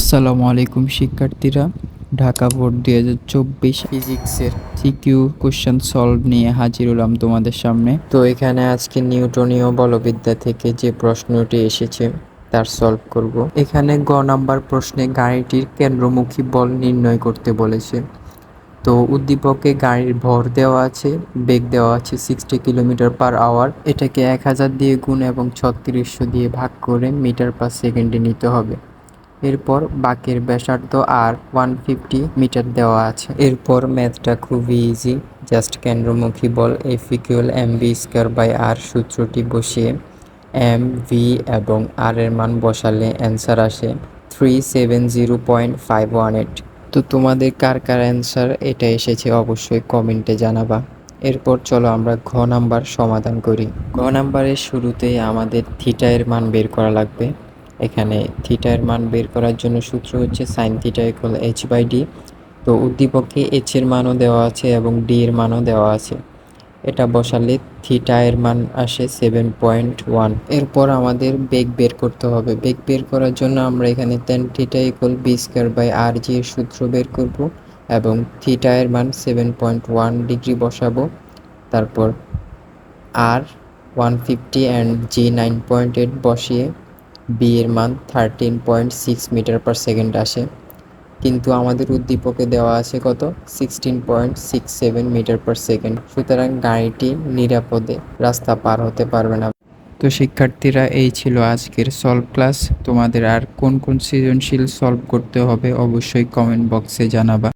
আসসালামু আলাইকুম, শিক্ষার্থীরা। ঢাকা বোর্ড দুই হাজার চব্বিশ ফিজিক্সের সিকিউ কোশ্চেন সলভ নিয়ে হাজির হলাম তোমাদের সামনে। তো এখানে আজকে নিউটনীয় বলবিদ্যা থেকে যে প্রশ্নটি এসেছে, তার সলভ করব। এখানে গ নাম্বার প্রশ্নে গাড়িটির কেন্দ্রমুখী বল নির্ণয় করতে বলেছে। তো উদ্দীপকে গাড়ির ভর দেওয়া আছে, বেগ দেওয়া আছে সিক্সটি কিলোমিটার পার আওয়ার এটাকে এক হাজার দিয়ে গুণ এবং ছত্রিশশো দিয়ে ভাগ করে মিটার পার সেকেন্ডে নিতে হবে। এরপর বাকের ব্যাসার্ধ আর ওয়ান ফিফটি মিটার দেওয়া আছে। এরপর ম্যাথটা খুবই ইজি জাস্ট কেন্দ্রমুখী বল F M V square by R সূত্রটি বসিয়ে এম ভি এবং আর এর মান বসালে অ্যান্সার আসে three seven zero point five one eight তো তোমাদের কার কার অ্যান্সার, এটা এসেছে অবশ্যই কমেন্টে জানাবা। এরপর চলো আমরা ঘ নাম্বার সমাধান করি। ঘ নাম্বারের শুরুতেই আমাদের থিটা এর মান বের করা লাগবে। এখানে থিটা এর মান বের করার জন্য সূত্র হচ্ছে sine theta equal H by D তো উদ্দীপকে এইচ এর মানও দেওয়া আছে এবং ডি এর মানও দেওয়া আছে। এটা বসালে থিটা এর মান আসে সেভেন পয়েন্ট ওয়ান এরপর আমাদের বেগ বের করতে হবে। বেগ বের করার জন্য আমরা এখানে tan theta equal B square by R G এর সূত্র বের করব এবং থিটা এর মান সেভেন পয়েন্ট ওয়ান ডিগ্রি বসাবো। তারপর R one fifty and G nine point eight বসিয়ে বি এর মান thirteen point six metre per second আসে। কিন্তু আমাদের উদ্দীপকে দেওয়া আছে কত? Sixteen point six seven metre per second সুতরাং গাড়িটি নিরাপদে রাস্তা পার হতে পারবে না। তো শিক্ষার্থীরা, এই ছিল আজকের সলভ ক্লাস তোমাদের আর কোন কোন সৃজনশীল সলভ করতে হবে অবশ্যই কমেন্ট বক্সে জানাবা।